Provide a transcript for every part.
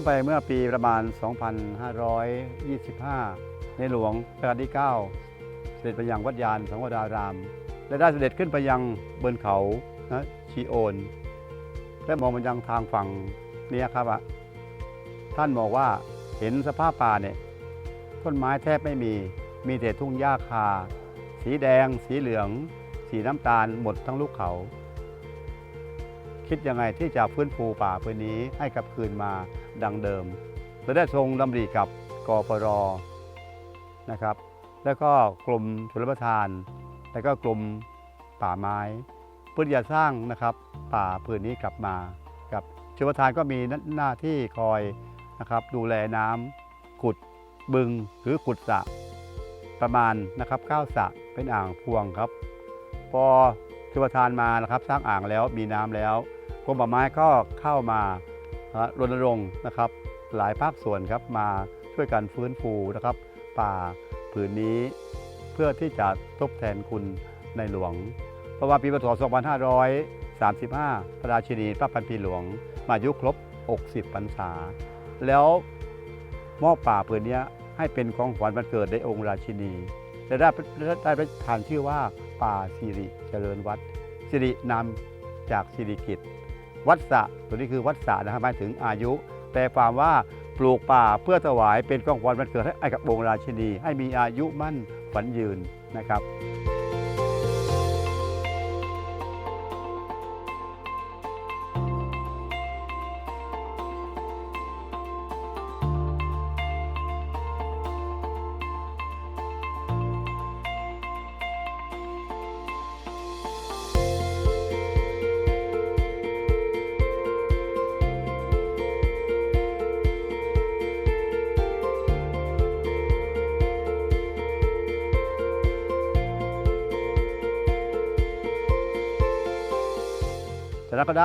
นไปเมื่อปีประมาณ 2525 ในหลวงรัชกาลที่ 9 เสด็จไปยังวัดยานสังวราราม และได้เสด็จขึ้นไปยังบนเขานะชีโอน และมองไปยังทางฝั่งนี้ครับอะท่านบอกว่าเห็นสภาพป่าเนี่ยต้นไม้แทบไม่มีมีแต่ทุ่งหญ้าคา สีแดง สีเหลือง สีน้ำตาลหมดทั้งลูกเขา คิดยังไงที่จะฟื้นฟูป่าพื้นนี้ให้กลับคืนมา ดังเดิม และได้ทรงดำริกับกปรนะครับ แล้วก็กรมชลประทาน แล้วก็กรมป่าไม้เพื่อจะสร้างนะครับป่าพื้นนี้กลับมาครับชลประทานก็มีหน้าที่คอยนะครับดูแลน้ำขุดบึงหรือขุดสระประมาณนะครับ9สระเป็นอ่างพวงครับ พอชลประทานมานะครับสร้างอ่างแล้วมีน้ำแล้วกรมป่าไม้ก็เข้ามา รณรงค์นะครับหลายภาคส่วนครับมาช่วยกันฟื้นฟูนะครับ ป่าผืนนี้เพื่อที่จะทดแทนคุณในหลวง เพราะว่าปีพศ 2535 พระราชินีพระพันปีหลวง มายุครบ 60 พรรษา แล้วมอบป่าผืนนี้ให้เป็นของขวัญวันเกิดในองค์ราชินีและได้ได้ได้ทานชื่อว่าป่าสิริเจริญวัดสิรินำจากสิริกิต วัดสะตัวนี้คือวัดสะนะครับหมายถึงอายุ แต่ความว่าปลูกป่าเพื่อถวายเป็นกองขวัญวันเกิดให้กับองค์ราชินี ให้มีอายุมั่นฝันยืนนะครับ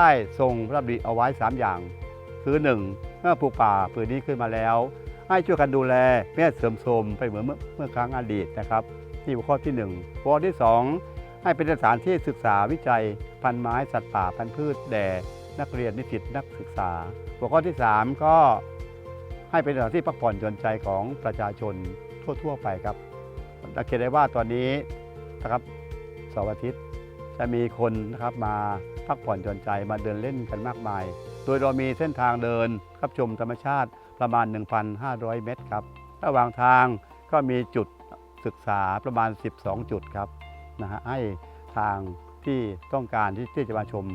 ได้ทรงพระดำริเอาไว้ 3 อย่าง คือ 1 เมื่อปลูกป่าผืนนี้ขึ้นมาแล้ว ให้ช่วยกันดูแลไม่ให้เสื่อมโทรมไปเหมือนเมื่อครั้งอดีตนะครับที่หัวข้อที่1หัวข้อที่ 2 ให้เป็นสถานที่ศึกษาวิจัย พันไม้สัตว์ป่าพันธุ์พืชแด่นักเรียนนิสิตนักศึกษา หัวข้อที่ 3 ก็ให้เป็นสถานที่พักผ่อนหย่อนใจของประชาชนทั่ว ๆ ไปครับสังเกตได้ว่าตอนนี้นะครับเสาร์อาทิตย์ จะมีคนนะครับมาพักผ่อนหย่อนใจมาเดินเล่นกันมากมาย โดยเรามีเส้นทางเดินครับชมธรรมชาติประมาณ 1,500 เมตรครับ ระหว่างทางก็มีจุดศึกษาประมาณ 12 จุดครับนะฮะให้ทางที่ต้องการที่ทจะมาชม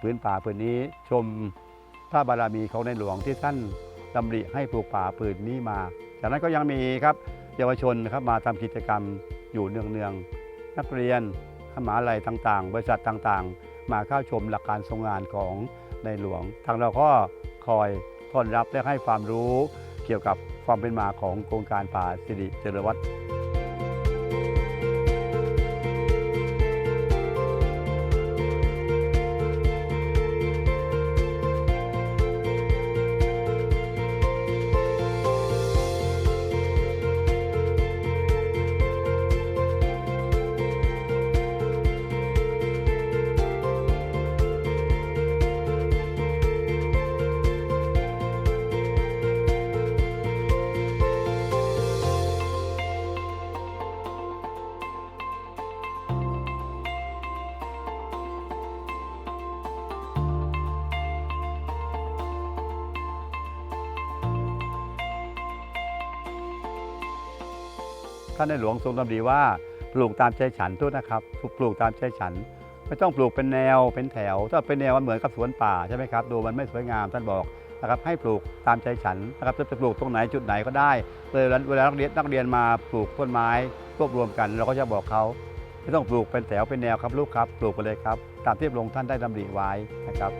พื้นป่าพื้นนี้ชมพระบารมีของในหลวงที่ท่านดำริให้ปลูกป่าพื้นนี้มา จากนั้นก็ยังมีครับเยาวชนนะครับมาทำกิจกรรมอยู่เนืองๆนักเรียน มหาลัยต่างๆ บริษัทต่างๆ มาเข้าชมหลักการทรงงานของในหลวง ทางเราก็คอยต้อนรับและให้ความรู้เกี่ยวกับความเป็นมาของโครงการป่าสิริเจริญวัฒน์ ท่านในหลวงทรงดำริว่าปลูกตามใจฉันทุกนะครับปลูกตามใจฉัน ไม่ต้องปลูกเป็นแนวเป็นแถว ถ้าเป็นแนวมันเหมือนกับสวนป่าใช่ไหมครับดูมันไม่สวยงามท่านบอกนะครับให้ปลูกตามใจฉันนะครับจะปลูกตรงไหนจุดไหนก็ได้เลยเวลานักเรียนนักเรียนมาปลูกต้นไม้รวบรวมกันเราก็จะบอกเขาไม่ต้องปลูกเป็นแถวเป็นแนวครับลูกครับ ปลูกไปเลยครับ ตามที่พระองค์ท่านได้ดำริไว้นะครับ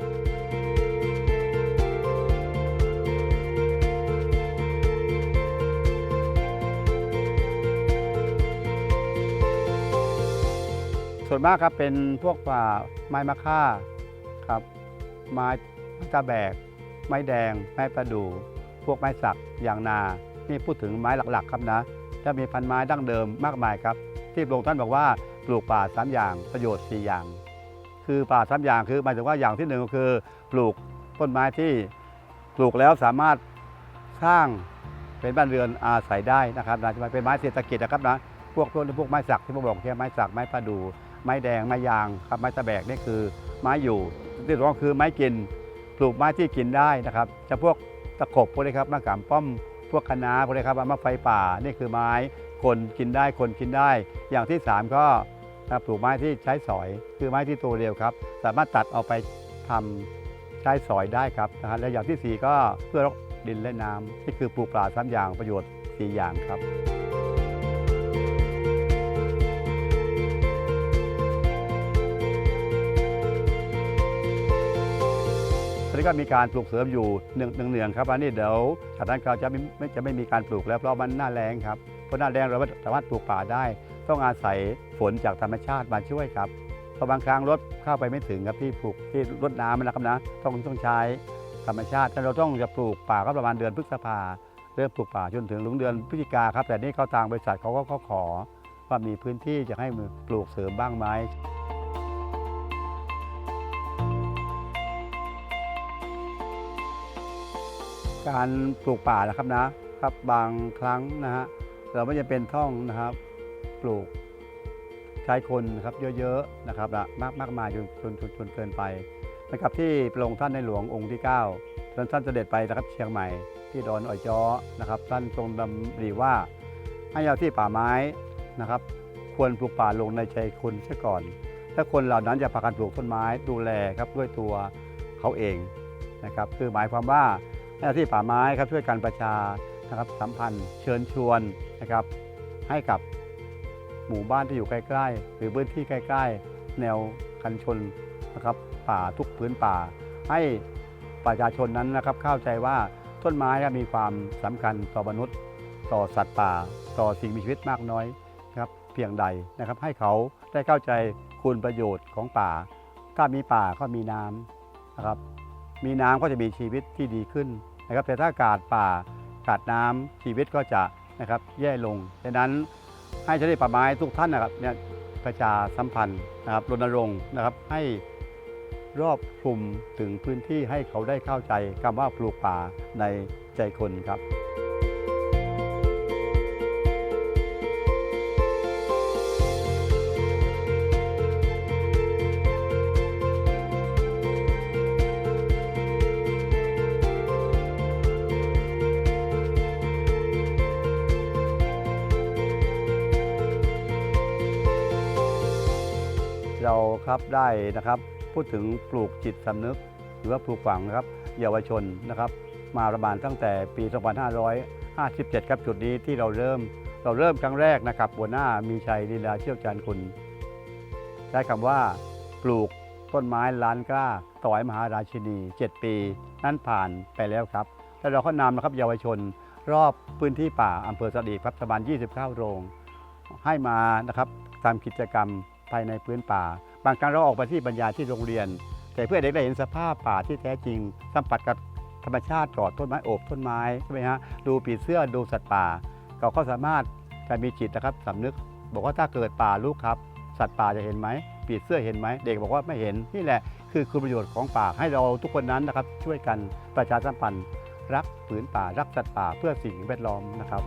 ส่วนมากครับเป็นพวกป่าไม้มะค่าครับไม้ตะแบก ไม้แดง ไม้ประดู่พวกไม้สักอย่างนา นี่พูดถึงไม้หลักๆ ครับนะจะมีพันไม้ดั้งเดิมมากมายครับ ที่พระองค์ท่านบอกว่าปลูกป่าสามอย่างประโยชน์สี่อย่าง คือป่าสามอย่างคือหมายถึงว่าอย่างที่หนึ่งก็คือปลูกต้นไม้ที่ปลูกแล้วสามารถสร้างเป็นบ้านเรือนอาศัยได้นะครับนะจะเป็นไม้เศรษฐกิจนะครับนะพวกพวกพวกไม้สักที่ผมบอกแค่ไม้สักไม้ประดู่ ไม้แดงไม้ยางครับไม้ตะแบกนี่คือไม้อยู่ที่สองคือไม้กินปลูกไม้ที่กินได้นะครับจะพวกตะขบพวกนี้ครับมะขามป้อมพวกคะน้าพวกนี้ครับมะไฟป่านี่คือไม้คนกินได้คนกินได้ อย่างที่สามก็ปลูกไม้ที่ใช้สอย คือไม้ที่โตเร็วครับ สามารถตัดเอาไปทำใช้สอยได้ครับนะฮะและอย่างที่สี่ก็เพื่อรกดินและน้ำนี่คือปลูกป่าสามอย่างประโยชน์สี่อย่างครับ อนนี้ก็มีการปลูกเสริมอยู่หนึ่งหนึ่งเนืองครับอันนี้เดี๋ยวจานั้นเราจะไม่จะไม่มีการปลูกแล้วเพราะมันหน้าแรงครับเพราะหน้าแรงเราสามารถปลูกป่าได้ ต้องอาศัยฝนจากธรรมชาติมาช่วยครับเพราะบางครั้งรถเข้าไปไม่ถึงครับที่ปลูกที่รดน้ำนะครับนะต้องต้องใช้ธรรมชาติแต่เราต้องจะปลูกป่าก็ประมาณเดือนพฤษภาเริ่มปลูกป่าจนถึงถึงเดือนพฤศจิกาครับ แต่นี่เขาทางบริษัทเขาก็ขอว่ามีพื้นที่จะให้ปลูกเสริมบ้างไหม การปลูกป่านะครับนะครับ บางครั้งนะฮะเราไม่จำเป็นต้องนะครับ ปลูกใช้คนนะครับเยอะๆนะครับนะมากมากมายจนจนจนจนเกินไปนะครับที่พระองค์ท่านในหลวงองค์ที่9ท่านท่านเสด็จไปนะครับเชียงใหม่ที่ดอนอ่อยจ้อนะครับ ท่านทรงดำริว่าให้เอาที่ป่าไม้นะครับ ควรปลูกป่าลงในใจคนเสียก่อน ถ้าคนเหล่านั้นจะพากันปลูกต้นไม้ดูแลครับด้วยตัวเขาเองนะครับ คือหมายความว่า หน้าที่ป่าไม้ครับช่วยการประชานะครับสัมพันธ์เชิญชวนนะครับ ให้กับหมู่บ้านที่อยู่ใกล้ ๆ หรือพื้นที่ใกล้ ๆ แนวคันชนนะครับป่าทุกพื้นป่า ให้ประชาชนนั้นนะครับเข้าใจว่าต้นไม้ครับมีความสำคัญต่อมนุษย์ ต่อสัตว์ป่า ต่อสิ่งมีชีวิตมากน้อยนะครับเพียงใดนะครับ ให้เขาได้เข้าใจคุณประโยชน์ของป่า ถ้ามีป่าก็มีน้ำนะครับ มีน้ำก็จะมีชีวิตที่ดีขึ้นนะครับแต่ถ้าขาดป่าขาดน้ำชีวิตก็จะนะครับแย่ลงดังนั้นให้เจ้าหน้าที่ป่าไม้ทุกท่านนะครับเนี่ยประชาสัมพันธ์นะครับรณรงค์นะครับให้รอบคลุมถึงพื้นที่ให้เขาได้เข้าใจคำว่าปลูกป่าในใจคนครับ ได้นะครับ พูดถึงปลูกจิตสำนึก หรือว่าปลูกฝังนะครับเยาวชนนะครับ มาประมาณตั้งแต่ปี 2557 ครับจุดนี้ที่เราเริ่มเราเริ่มครั้งแรกนะครับหัวหน้ามีชัยลีลาเชี่ยวชาญคุณใช้คำว่าปลูกต้นไม้ล้านกล้าต่อยมหาราชินี 7 ปี นั้นผ่านไปแล้วครับแล้วเราก็นำนะครับเยาวชน รอบพื้นที่ป่าอำเภอสะดีครับประมาณ29 โรง ให้มานะครับทำกิจกรรมภายในพื้นป่าางครั้งเราออกไปที่บรรยายที่โรงเรียน แต่เพื่อเด็กได้เห็นสภาพป่าที่แท้จริง สัมผัสกับธรรมชาติกอดต้นไม้โอบต้นไม้ใช่ไหมฮะดูปีเสื้อดูสัตว์ป่าเขาก็สามารถจะมีจิตนะครับสำนึก บอกว่าถ้าเกิดป่าลูกครับ สัตว์ป่าจะเห็นไหมปีเสื้อเห็นไหมเด็กบอกว่าไม่เห็นนี่แหละคือคุณประโยชน์ของป่าให้เราทุกคนนั้นนะครับช่วยกันประชาสัมพันธ์รักผืนป่ารักสัตว์ป่าเพื่อสิ่งแวดล้อมนะครับ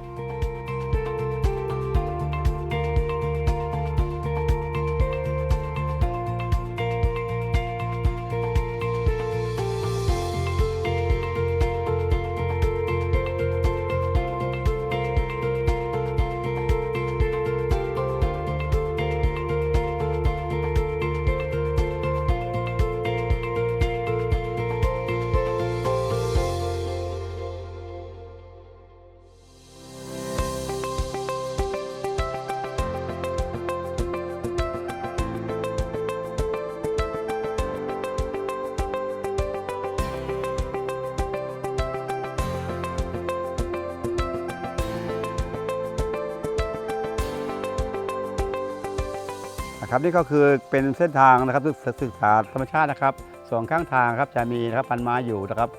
ครับนี่ก็คือเป็นเส้นทางนะครับศึกศึกษาธรรมชาตินะครับสองข้างทางครับจะมีนะครับพันไม้อยู่นะครับ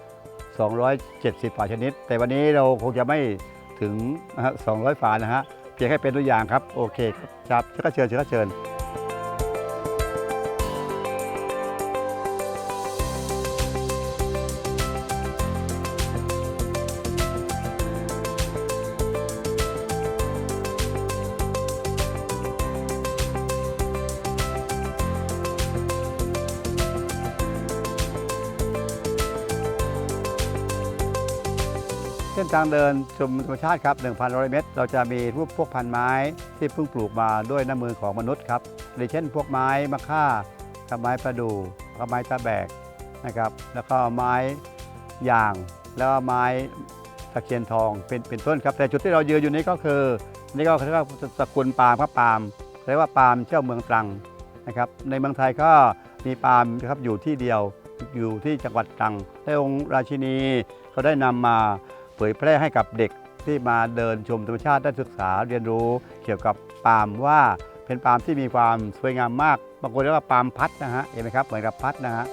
270ฝ่าชนิด แต่วันนี้เราคงจะไม่ถึงนะฮะ200 ฝานะฮะเพียงแค่เป็นตัวอย่างครับ โอเคครับครับเชิญเชิญเชิญ ทางเดินชมธรรมชาติครับ 1,100 เมตร เราจะมีพวกพวกพันไม้ที่เพิ่งปลูกมาด้วยน้ำมือของมนุษย์ครับอย่างเช่น พวกไม้มะค่ากับไม้ประดู่กับไม้ตะแบกนะครับ แล้วก็ไม้ยาง แล้วก็ไม้ตะเคียนทองเป็นเป็นต้นครับ แต่จุดที่เรายืนอยู่นี้ก็คือนี่ก็เรียกว่าสกุลปาล์มครับปาล์มเรียกว่าปาล์มเจ้าเมืองตรังนะครับ ในเมืองไทยก็มีปาล์มนะครับอยู่ที่เดียวอยู่ที่จังหวัดตรังและองค์ราชินีเขาได้นำมา ผยแพร่ให้กับเด็กที่มาเดินชมธรรมชาติได้ศึกษาเรียนรู้เกี่ยวกับปาล์มว่าเป็นปาล์มที่มีความสวยงามมากบางคนเรียกว่าปาล์มพัดนะฮะเห็นไหมครับเหมือนกับพัดนะฮะ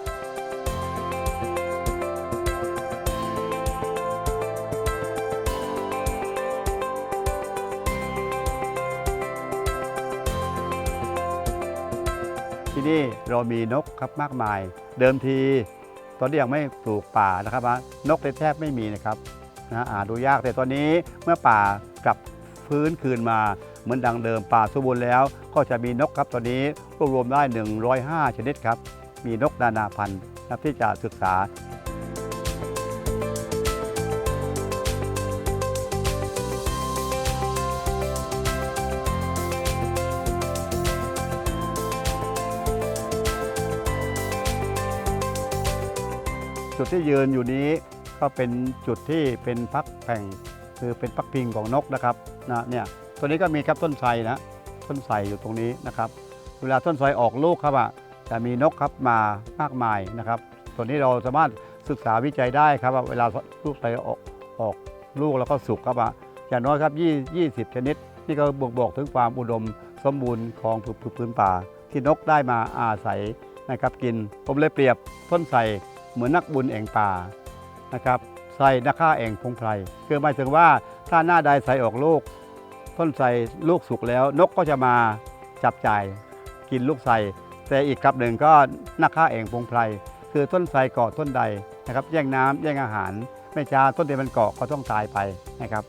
ที่นี่เรามีนกครับมากมาย เดิมทีตอนที่ยังไม่ปลูกป่านะครับนกแทบไม่มีนะครับ นะหาดูยากแต่ตอนนี้เมื่อป่ากลับฟื้นคืนมาเหมือนดังเดิมป่าสมบูรณ์แล้ว ก็จะมีนกครับตอนนี้รวบรวมได้ 105 ชนิดครับ มีนกนานาพันธุ์นะที่จะศึกษาจุดที่ยืนอยู่นี้ ก็เป็นจุดที่เป็นพักแผ่งคือเป็นพักพิงของนกนะครับนะเนี่ยตัวนี้ก็มีครับต้นไทรนะต้นไทรอยู่ตรงนี้นะครับเวลาต้นไทรออกลูกครับอะจะมีนกครับมามากมายนะครับตัวนี้เราสามารถศึกษาวิจัยได้ครับว่าเวลาลูกไทรออกออกลูกแล้วก็สุกครับอะอย่างน้อยครับ 20 ชนิด นี่ก็บ่งบอกถึงความอุดมสมบูรณ์ของพื้นป่า ที่นกได้มาอาศัยนะครับกิน ผมเลยเปรียบต้นไทรเหมือนนักบุญแอ่งป่า นะครับใส่นักฆ่าแอ่งพงไพรคือหมายถึงว่าถ้าหน้าใดใส่ออกลูก ต้นใส่ลูกสุกแล้ว นกก็จะมาจับจ่ายกินลูกใส่แต่อีกกับหนึ่งก็นักฆ่าแอ่งพงไพรคือต้นไทรเกาะต้นใดนะครับแย่งน้ำแย่งอาหารไม่ช้าต้นเดียวมันเกาะก็ต้องตายไปนะครับ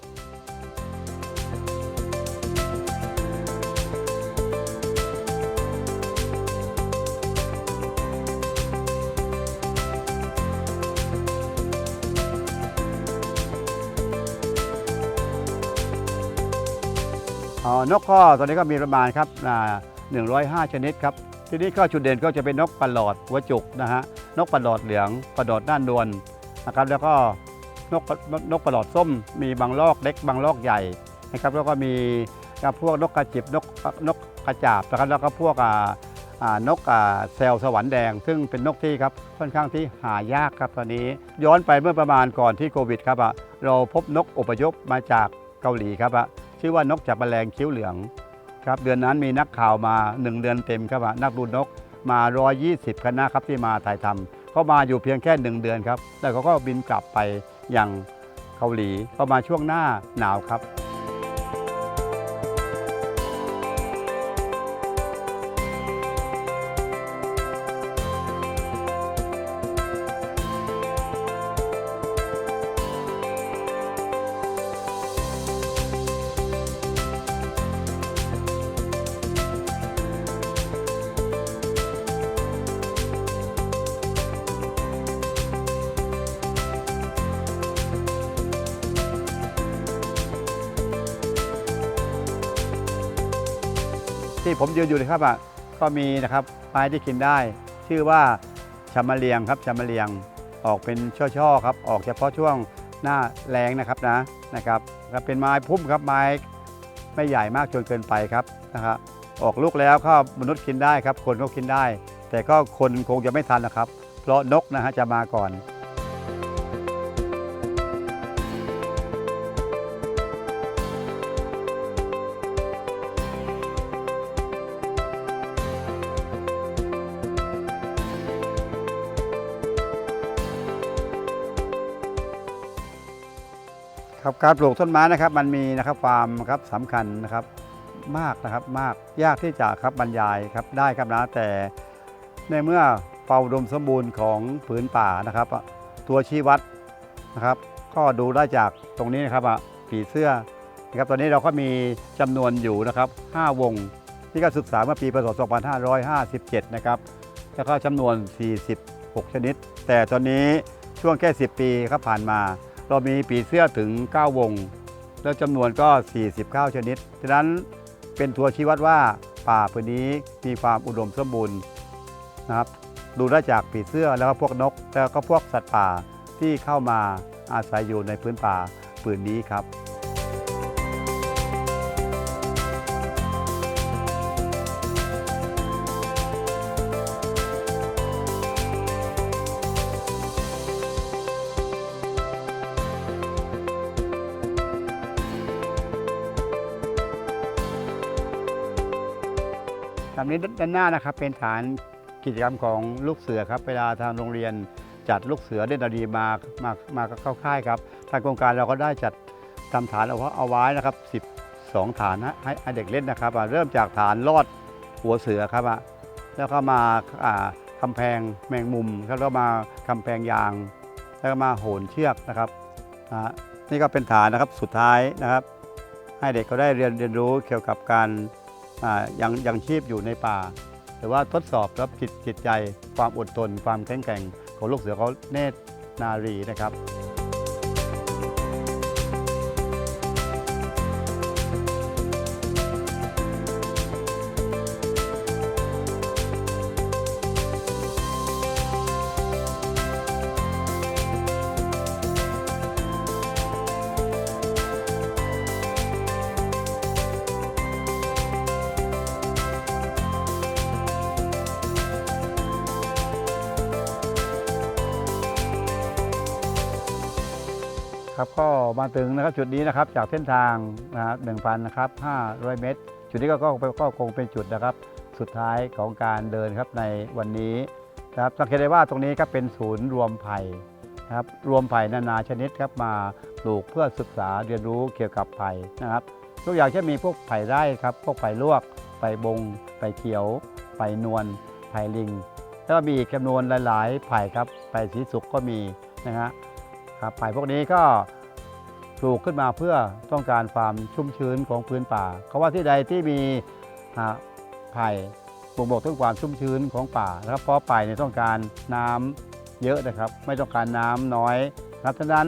นกก็ตอนนี้ก็มีประมาณครับอ่า105ชนิดครับ ทีนี้ก็จุดเด่นก็จะเป็นนกปลอดหัวจุกนะฮะ นกปลอดเหลืองปลอดด้านดวนนะครับ แล้วก็นกนกปลอดส้ม มีบางลอกเล็กบางลอกใหญ่นะครับ แล้วก็มีพวกนกกระจิบนกนกกระจาบนะครับ แล้วก็พวกนกอ่าแซลสวรรค์แดง ซึ่งเป็นนกที่ครับค่อนข้างที่หายากครับตอนนี้ ย้อนไปเมื่อประมาณก่อนที่โควิดครับอะเราพบนกอพยพมาจากเกาหลีครับอะ ชื่อว่านกจับแมลงคิ้วเหลืองครับเดือนนั้นมีนักข่าวมา 1 เดือนเต็มครับนักดูนกมา 120 คณะครับที่มาถ่ายทำเขามาอยู่เพียงแค่ 1 เดือนครับแล้วเขาก็บินกลับไปยังเกาหลีพอมาช่วงหน้าหนาวครับ ที่ผมยืนอยู่เลยครับอะก็มีนะครับไม้ที่กินได้ ชื่อว่าชามะเลียงครับชามะเลียงออกเป็นช่อๆครับ ออกเฉพาะช่วงหน้าแรงนะครับนะนะครับครับเป็นไม้พุ่มครับไม้ไม่ใหญ่มากจนเกินไปครับนะครับออกลูกแล้วก็มนุษย์กินได้ครับ คนก็กินได้ แต่ก็คนคงจะไม่ทันนะครับ เพราะนกนะฮะจะมาก่อน ครับการปลูกต้นไม้นะครับมันมีนะครับความครับสำคัญนะครับมากนะครับมากยากที่จะครับบรรยายครับได้ครับนะแต่ในเมื่อเป่าอุดมสมบูรณ์ของผืนป่านะครับ ตัวชี้วัดนะครับ ก็ดูได้จากตรงนี้นะครับผีเสื้อนะครับตอนนี้เราก็มีจำนวนอยู่นะครับ 5 วงที่ก็ศึกษาเมื่อปีพศ 2557 นะครับแล้วก็จำนวน 46 ชนิด แต่ตอนนี้ช่วงแค่ 10 ปีครับผ่านมา เรามีปีเสื้อถึง 9 วง แล้วจำนวนก็ 49 ชนิด ฉะนั้นเป็นตัวชี้วัดว่าป่าพื้นนี้มีความอุดมสมบูรณ์นะครับ ดูได้จากปีเสื้อแล้วก็พวกนก แล้วก็พวกสัตว์ป่าที่เข้ามาอาศัยอยู่ในพื้นป่าปืนนี้ครับ ตามนี้ด้านหน้านะครับเป็นฐานกิจกรรมของลูกเสือครับเวลาทางโรงเรียนจัดลูกเสือเล่นดีมามามาเข้าค่ายครับทางโครงการเราก็ได้จัดทำฐานเอาไว้เอาไว้นะครับ 12 ฐานนะให้ให้เด็กเล่นนะครับเริ่มจากฐานลอดหัวเสือครับแล้วก็มาอ่ากำแพงแมงมุมแล้วก็มากำแพงยาง แล้วก็มาโหนเชือกนะครับอะนี่ก็เป็นฐานนะครับสุดท้ายนะครับ ให้เด็กเขาได้เรียนเรียนรู้เกี่ยวกับการ ยังยังชีพอยู่ในป่า หรือว่าทดสอบครับจิตจิตใจ ความอดทน ความแข็งแกร่งของลูกเสือเขาเนตรนารีนะครับ ครับก็มาถึงนะครับจุดนี้นะครับจากเส้นทางนะหนึ่งพันนะครับห้าร้อยเมตร จุดนี้ก็ก็ก็คงเป็นจุดนะครับ สุดท้ายของการเดินครับในวันนี้นะครับสังเกตได้ว่าตรงนี้ครับเป็นศูนย์รวมไผ่นะครับรวมไผ่นานาชนิดครับมาปลูกเพื่อศึกษาเรียนรู้เกี่ยวกับไผ่นะครับทุกอย่างจะมีพวกไผ่ไร่ครับ พวกไผ่ลวก ไผ่บง ไผ่เขียว ไผ่นวล ไผ่ลิง แล้วก็มีอีกจำนวนหลาย ๆ ไผ่ครับ ไผ่สีสุกก็มีนะฮะ ครับไผ่พวกนี้ก็ปลูกขึ้นมาเพื่อต้องการความชุ่มชื้นของพื้นป่าเขาว่าที่ใดที่มีไผ่บ่งบอกถึงความชุ่มชื้นของป่านะครับเพราะไผ่เนี่ยต้องการน้ำเยอะนะครับ ไม่ต้องการน้ำน้อยนะครับฉะนั้น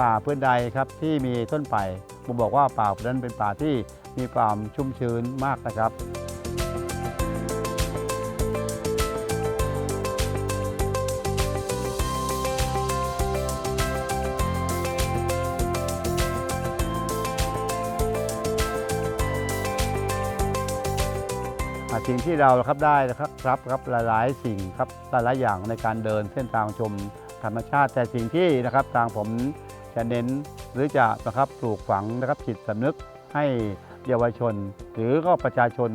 ป่าพื้นใดครับที่มีต้นไผ่บ่งบอกว่าป่านั้นเป็นป่าที่มีความชุ่มชื้นมากนะครับ สิ่งที่เราครับได้นะครับครับครับหลายๆ สิ่งครับหลายๆอย่างในการเดินเส้นทางชมธรรมชาติ แต่สิ่งที่นะครับทางผมจะเน้นหรือจะนะครับปลูกฝังนะครับจิตสำนึกให้เยาวชน หรือก็ประชาชน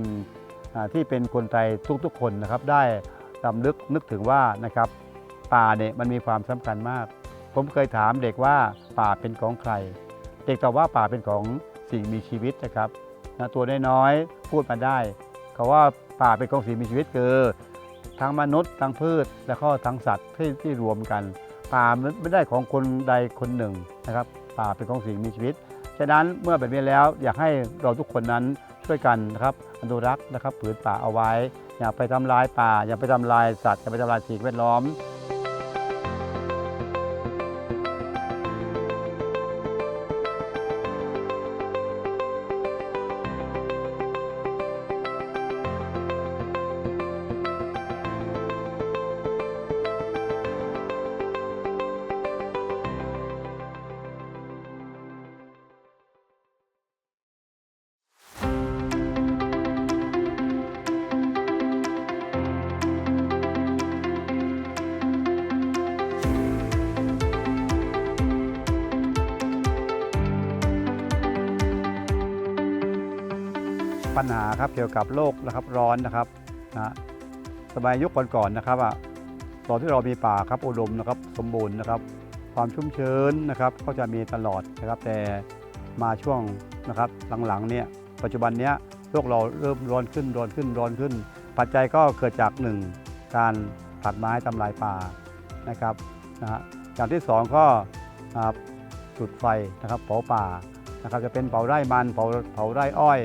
ที่เป็นคนไทยทุกๆ คนนะครับ ได้ลำลึกนึกถึงว่านะครับป่าเนี่ยมันมีความสำคัญมาก ผมเคยถามเด็กว่าป่าเป็นของใคร เด็กตอบว่าป่าเป็นของสิ่งมีชีวิตนะครับนะตัวน้อยๆพูดมาได้เขาว่า ป่าเป็นของสิ่งมีชีวิตคือทั้งมนุษย์ทั้งพืช และก็ทั้งสัตว์ที่ที่รวมกัน ป่ามันไม่ได้ของคนใดคนหนึ่งนะครับ ป่าเป็นของสิ่งมีชีวิตฉะนั้นเมื่อแบบนี้แล้วอยากให้เราทุกคนนั้นช่วยกันนะครับอนุรักษ์นะครับผืนป่าเอาไว้ อย่าไปทำลายป่า อย่าไปทำลายสัตว์อย่าไปทำลายสิ่งแวดล้อม ปัญหาครับเกี่ยวกับโลกนะครับร้อนนะครับนะสมัยยุคก่อนๆนะครับอะตอนที่เรามีป่าครับอุดมนะครับสมบูรณ์นะครับ ความชุ่มชื้นนะครับก็จะมีตลอดนะครับ แต่มาช่วงนะครับหลังๆเนี่ยปัจจุบันเนี้ยโลกเราเริ่มร้อนขึ้นร้อนขึ้นร้อนขึ้น ปัจจัยก็เกิดจากหนึ่งการตัดไม้ทำลายป่านะครับนะฮะอย่างที่สองก็อ่าจุดไฟนะครับเผาป่านะครับจะเป็นเผาไร่มันเผาเผาไร่อ้อย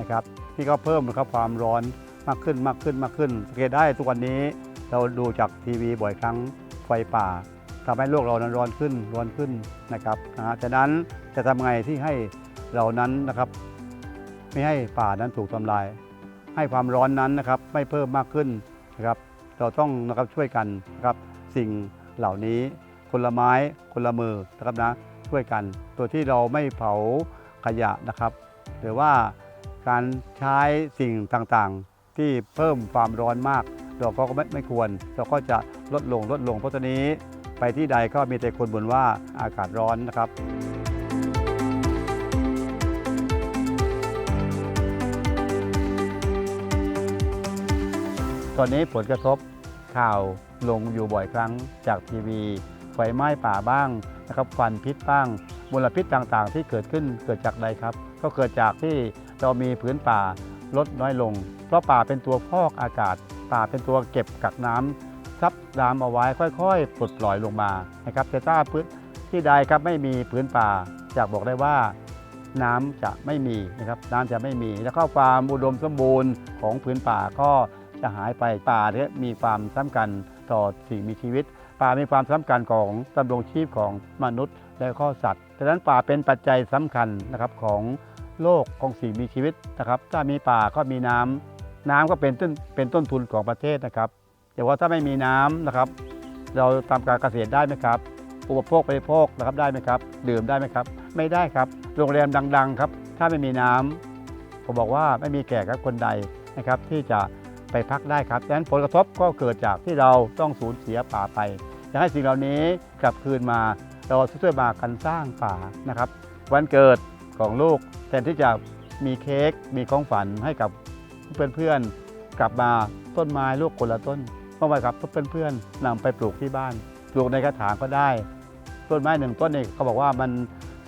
นะครับที่ก็เพิ่มนะครับความร้อนมากขึ้นมากขึ้นมากขึ้นสังเกตได้ทุกวันนี้เราดูจากทีวีบ่อยครั้งไฟป่าทำให้โลกเรานั้นร้อนขึ้นร้อนขึ้นนะครับนะฮะนั้นจะทำไงที่ให้เรานั้นนะครับ ไม่ให้ป่านั้นถูกทำลาย ให้ความร้อนนั้นนะครับไม่เพิ่มมากขึ้นนะครับเราต้องนะครับช่วยกันนะครับสิ่งเหล่านี้คนละไม้คนละมือนะครับนะช่วยกัน ตัวที่เราไม่เผาขยะนะครับ หรือว่า การใช้สิ่งต่างๆ ที่เพิ่มความร้อนมาก เราก็ไม่ไม่ควร เราก็จะลดลงลดลงเพราะตอนนี้ ไปที่ใดก็มีแต่คนบ่นว่าอากาศร้อนนะครับตอนนี้ผลกระทบข่าวลงอยู่บ่อยครั้งจากทีวี ไฟไหม้ป่าบ้างนะครับควันพิษบ้างมลพิษต่างๆ ที่เกิดขึ้นเกิดจากใดครับ ก็เกิดจากที่ เรามีพื้นป่าลดน้อยลง เพราะป่าเป็นตัวพอกอากาศ ป่าเป็นตัวเก็บกักน้ำซับน้ำเอาไว้ค่อยๆปลดปล่อยลงมานะครับแต่ถ้าพื้นที่ใดครับไม่มีพื้นป่าจากบอกได้ว่าน้ำจะไม่มีนะครับน้ำจะไม่มี แล้วก็ความอุดมสมบูรณ์ของพื้นป่าก็จะหายไปป่าเนี่ยมีความสำคัญต่อสิ่งมีชีวิต ป่ามีความสำคัญของดำรงชีพของมนุษย์และข้อสัตว์ดังนั้นป่าเป็นปัจจัยสำคัญนะครับของ โลกของสิ่งมีชีวิตนะครับ ถ้ามีป่าก็มีน้ำน้ำก็เป็นต้นเป็นต้นทุนของประเทศนะครับแต่ว่าถ้าไม่มีน้ำนะครับ เราทำการเกษตรได้ไหมครับ อุปโภคบริโภคนะครับได้ไหมครับ ดื่มได้ไหมครับ ไม่ได้ครับ โรงแรมดัง ๆ ครับ ถ้าไม่มีน้ำผมบอกว่าไม่มีแก่ครับคนใดนะครับที่จะไปพักได้ครับดังนั้นผลกระทบก็เกิดจากที่เราต้องสูญเสียป่าไปอยากให้สิ่งเหล่านี้กลับคืนมาเราช่วยมากันสร้างป่านะครับ วันเกิด ของลูก แทนที่จะมีเค้กมีของฝันให้กับเพื่อนๆกลับมาต้นไม้ลูกคนละต้นเมื่อวานครับเพื่อนๆนำไปปลูกที่บ้าน ปลูกในกระถางก็ได้ ต้นไม้หนึ่งต้นนี่เขาบอกว่ามัน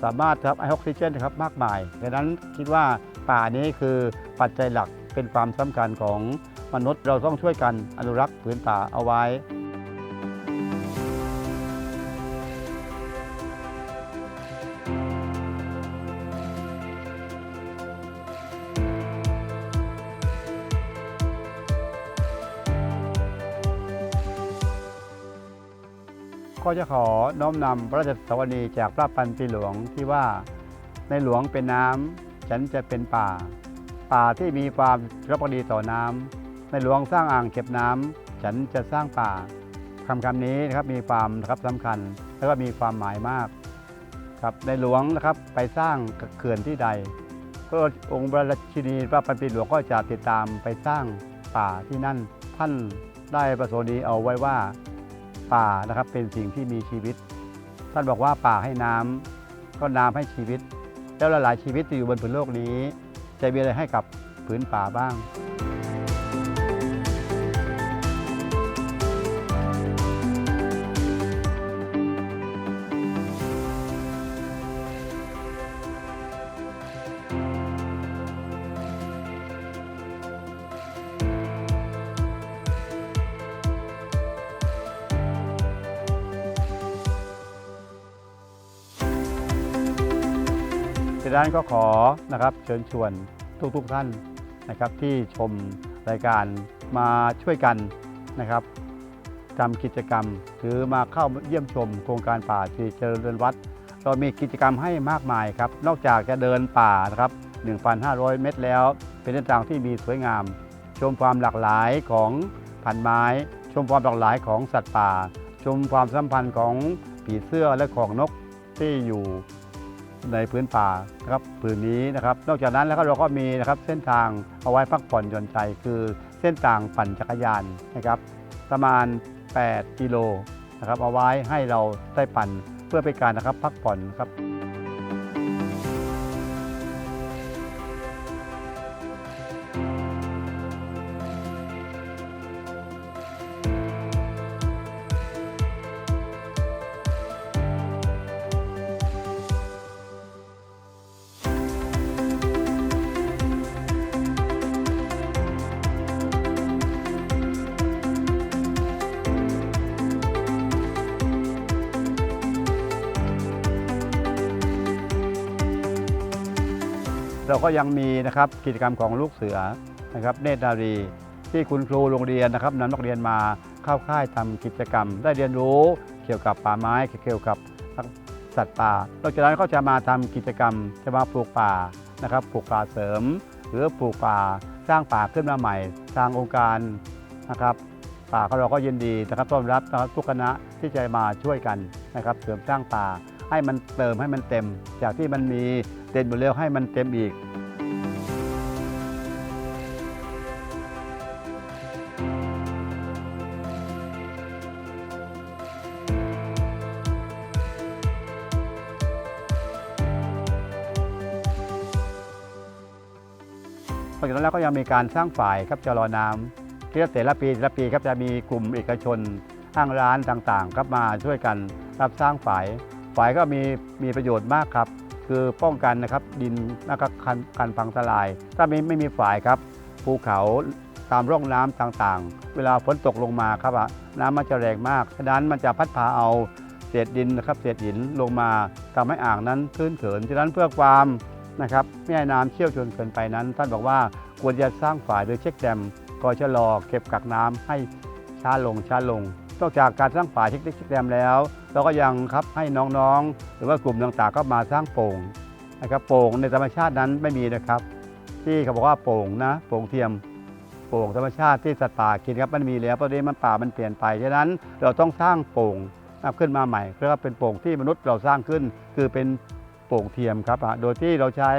สามารถครับไอออกซิเจนนะครับมากมายดังนั้นคิดว่าป่านี้คือปัจจัยหลักเป็นความสำคัญของมนุษย์เราต้องช่วยกันอนุรักษ์ผืนป่าเอาไว้ ก็จะขอน้อมนำพระราชสวนีจากพระปันปีหลวงที่ว่าในหลวงเป็นน้ำฉันจะเป็นป่า ป่าที่มีความรับดีต่อน้ำในหลวงสร้างอ่างเก็บน้ำฉันจะสร้างป่าคำคำนี้นะครับมีความนะครับสำคัญแล้วก็มีความหมายมากครับในหลวงนะครับไปสร้างเขื่อนที่ใดก็องค์พระราชินีพระปันปีหลวงก็จะติดตามไปสร้างป่าที่นั่นท่านได้ประสงค์ดีเอาไว้ว่า ป่านะครับเป็นสิ่งที่มีชีวิต ท่านบอกว่าป่าให้น้ำก็น้ำให้ชีวิต แล้วหลายๆชีวิตที่อยู่บนผืนโลกนี้ จะมีอะไรให้กับผืนป่าบ้าง ดังนั้นก็ขอนะครับเชิญชวนทุกๆทท่านนะครับที่ชมรายการมาช่วยกันนะครับทำกิจกรรม หรือมาเข้าเยี่ยมชมโครงการป่าที่เจริญวัดเรามีกิจกรรมให้มากมายครับ นอกจากจะเดินป่านะครับ 1,500 เมตรแล้ว เป็นเส้นทางที่มีสวยงาม ชมความหลากหลายของพันไม้ ชมความหลากหลายของสัตว์ป่า ชมความสัมพันธ์ของผีเสื้อและของนกที่อยู่ ในพื้นป่านะครับผืนนี้นะครับ นอกจากนั้นแล้วก็เราก็มีนะครับเส้นทางเอาไว้พักผ่อนหย่อนใจคือเส้นทางปั่นจักรยานนะครับประมาณ 8 กิโลนะครับเอาไว้ให้เราได้ปั่นเพื่อเป็นการนะครับพักผ่อนครับ เราก็ยังมีนะครับกิจกรรมของลูกเสือนะครับเนตรนารีที่คุณครูโรงเรียนนะครับนำนักเรียนมาเข้าค่ายทำกิจกรรม ได้เรียนรู้เกี่ยวกับป่าไม้เกี่ยวกับสัตว์ป่านอกจากนั้นก็จะมาทำกิจกรรมจะมาปลูกป่านะครับปลูกป่าเสริม หรือปลูกป่าสร้างป่าขึ้นมาใหม่ ทางองค์การนะครับป่าของเราก็ยินดีนะครับต้อนรับนะครับทุกคณะที่จะมาช่วยกันนะครับเสริมสร้างป่า ให้มันเติมให้มันเต็ม จากที่มันมีเต็มอยู่แล้วให้มันเต็มอีกนอกจากนั้นแล้วก็ยังมีการสร้างฝ่ายครับจะรอน้ำที่แต่ละปีแต่ละปีครับจะมีกลุ่มเอกชนห้างร้านต่างๆครับมาช่วยกันรับสร้างฝ่าย ฝ่ายก็มีมีประโยชน์มากครับ คือป้องกันนะครับดินแล้วก็การการพังทลาย ถ้าไม่ไม่มีฝ่ายครับภูเขาตามร่องน้ำต่างๆ เวลาฝนตกลงมาครับน้ำมันจะแรงมากฉะนั้นมันจะพัดพาเอาเศษดินนะครับเศษหินลงมาทำให้อ่างนั้นพื้นเขินฉะนั้นเพื่อความนะครับไม่ให้น้ำเชี่ยวจนเกินไปนั้น ท่านบอกว่าควรจะสร้างฝายโดยเช็คแดมคอยชะลอเก็บกักน้ำให้ช้าลงช้าลง นอกจากการสร้างฝายเช็คเช็คแดมแล้ว เราก็ยังครับให้น้องๆ หรือว่ากลุ่มต่างๆก็มาสร้างโป่งนะครับโป่งในธรรมชาตินั้นไม่มีนะครับ ที่เขาบอกว่าโป่งนะโป่งเทียมโป่งธรรมชาติที่สัตว์ป่ากินครับมันมีแล้วเพราะนี้มันป่ามันเปลี่ยนไปฉะนั้นเราต้องสร้างโป่งขึ้นมาใหม่เรียกว่าเป็นโป่งที่มนุษย์เราสร้างขึ้น คือเป็นโป่งเทียมครับโดยที่เราใช้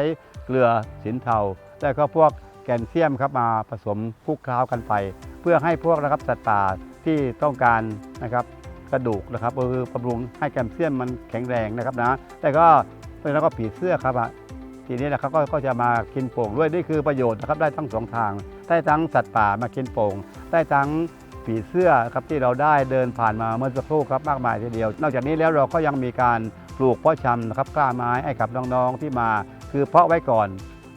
เกลือสินเทาและก็พวกแกนเซียมครับมาผสมคลุกเคล้ากันไป เพื่อให้พวกนะครับสัตว์ป่า ที่ต้องการนะครับกระดูกนะครับก็คือบำรุงให้แคลเซียมมันแข็งแรงนะครับนะแต่ก็แล้วก็ผีเสื้อครับอะทีนี้นะครับก็จะมากินโป่งด้วยนี่คือประโยชน์นะครับได้ทั้งสองทาง ได้ทั้งสัตว์ป่ามากินโป่ง ได้ทั้งผีเสื้อครับที่เราได้เดินผ่านมาเมื่อสักครู่ครับมากมายทีเดียว นอกจากนี้แล้วเราก็ยังมีการปลูกเพาะชำนะครับกล้าไม้ให้กับน้องๆที่มาคือเพาะไว้ก่อน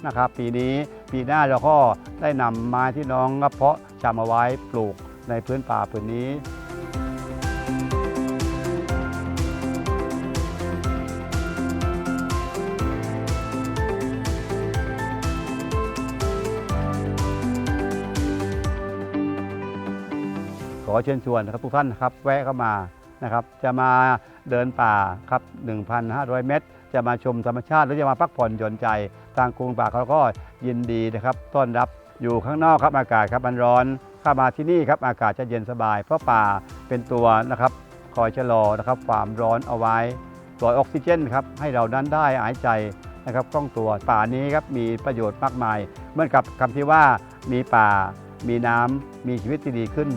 นะครับปีนี้ปีหน้าเราก็ได้นำไม้ที่น้องเพาะชำเอาไว้ปลูก ในพื้นป่าพื้นนี้ ขอเชิญชวนนะครับทุกท่านครับแวะเข้ามานะครับจะมาเดินป่าครับ 1,500 เมตร จะมาชมธรรมชาติหรือจะมาพักผ่อนหย่อนใจ ทางกรุงป่าเขาก็ยินดีนะครับ ต้อนรับอยู่ข้างนอกครับอากาศครับมันร้อน ข้ามาที่นี่ครับอากาศจะเย็นสบาย เพราะป่าเป็นตัวนะครับคอยชะลอนะครับความร้อนเอาไว้ปล่อยออกซิเจนครับให้เรานั้นได้หายใจนะครับคล่องตัวป่านี้ครับมีประโยชน์มากมาย เหมือนกับคำที่ว่ามีป่า มีน้ำมีชีวิตที่ดีขึ้น